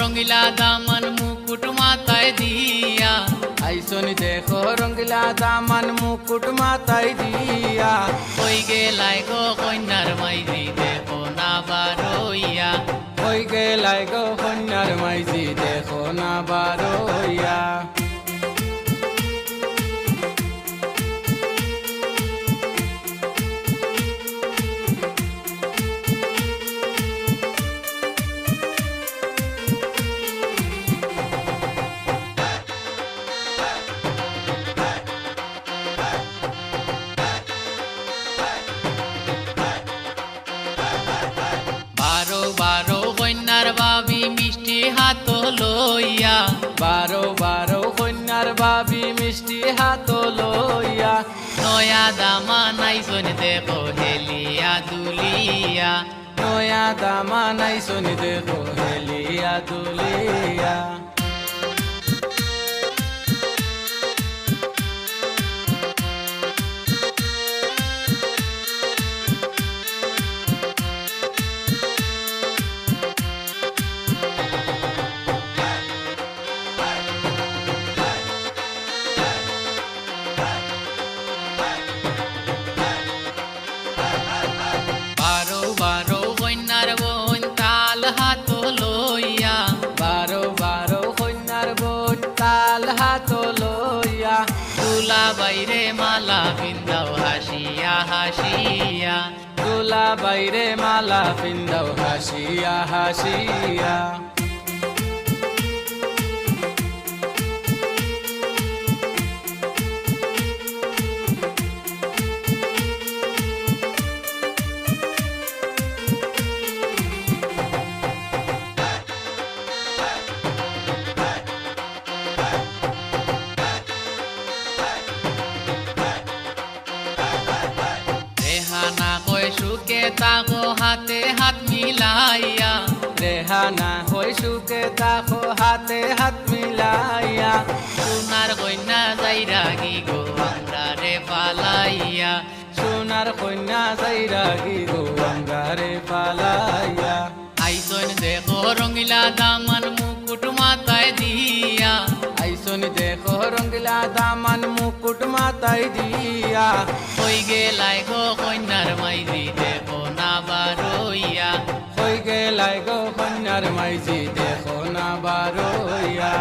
রঙিলা দামান মুকুট মাথায় দিয়া। আইসন দেখো রঙিলা দামান মুকুট মাথায় দিয়া। কই গেলাই গো কন্যার মাইজি দেখো না বারইয়া। ওই গেলাই গো কন্যার মাইজি দেখো না বারো বারো কন্যার বাবি মিষ্টি হাত লইয়া। বারো বারো কন্যার বাবি মিষ্টি হাত লইয়া। নয়া দামা নাইছন দেখো হেলিয়া দুলিয়া। নয়া দামা নাই শুনি দেখো হেলিয়া দুলিয়া। বাইরে মালা বিন্দাও হাসিয়া হাসিয়া। তুলা বাইরে মালা বিন্দাও হাসিয়া হাসিয়া। তাকো হাতে হাত মিলাইয়া। রেহানা হই সুকে তাকো হাতে হাত মিলাইয়া। সোনার কন্যা যাইরা গি গো আমরা রে পালাইয়া। সোনার কন্যা যাইরা গি গো আঙ্গারে পালাইয়া। আইসন দেখো রঙিলা দামান মুকুট মাথায় দিয়া। আইসন দেখো রঙ্গিলা দামান মুকুট মাথায় দিয়া। কই গেলাই গো কন্যার মাইজি দেখো কন্যার মাইজি দেখো না বারইয়া